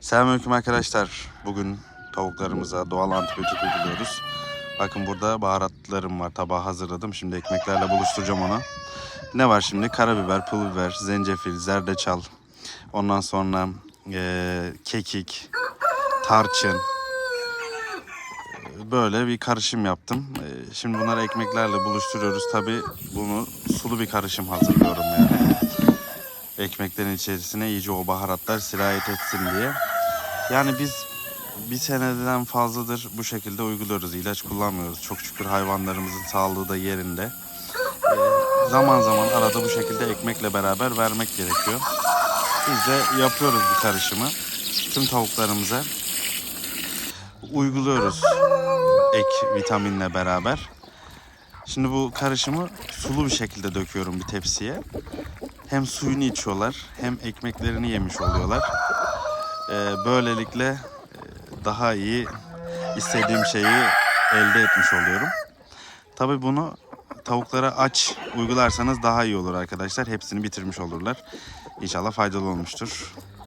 Selamünaleyküm arkadaşlar. Bugün tavuklarımıza doğal antibiyotik uyguluyoruz. Bakın burada baharatlarım var. Tabağı hazırladım. Şimdi ekmeklerle buluşturacağım onu. Ne var şimdi? Karabiber, pul biber, zencefil, zerdeçal. Ondan sonra eee, kekik, tarçın. Böyle bir karışım yaptım. Eee, Şimdi bunları ekmeklerle buluşturuyoruz. Tabi bunu sulu bir karışım hazırlıyorum yani ekmeklerin içerisine iyice o baharatlar sirayet etsin diye. Yani biz bir seneden fazladır bu şekilde uyguluyoruz. İlaç kullanmıyoruz. Çok şükür hayvanlarımızın sağlığı da yerinde. Ee, zaman zaman arada bu şekilde ekmekle beraber vermek gerekiyor. Biz de yapıyoruz bu karışımı. Tüm tavuklarımıza uyguluyoruz ek vitaminle beraber. Şimdi bu karışımı sulu bir şekilde döküyorum bir tepsiye hem suyunu içiyorlar hem ekmeklerini yemiş oluyorlar. Ee, böylelikle e, daha iyi istediğim şeyi elde etmiş oluyorum. Tabi bunu tavuklara aç uygularsanız daha iyi olur arkadaşlar. Hepsini bitirmiş olurlar. İnşallah faydalı olmuştur.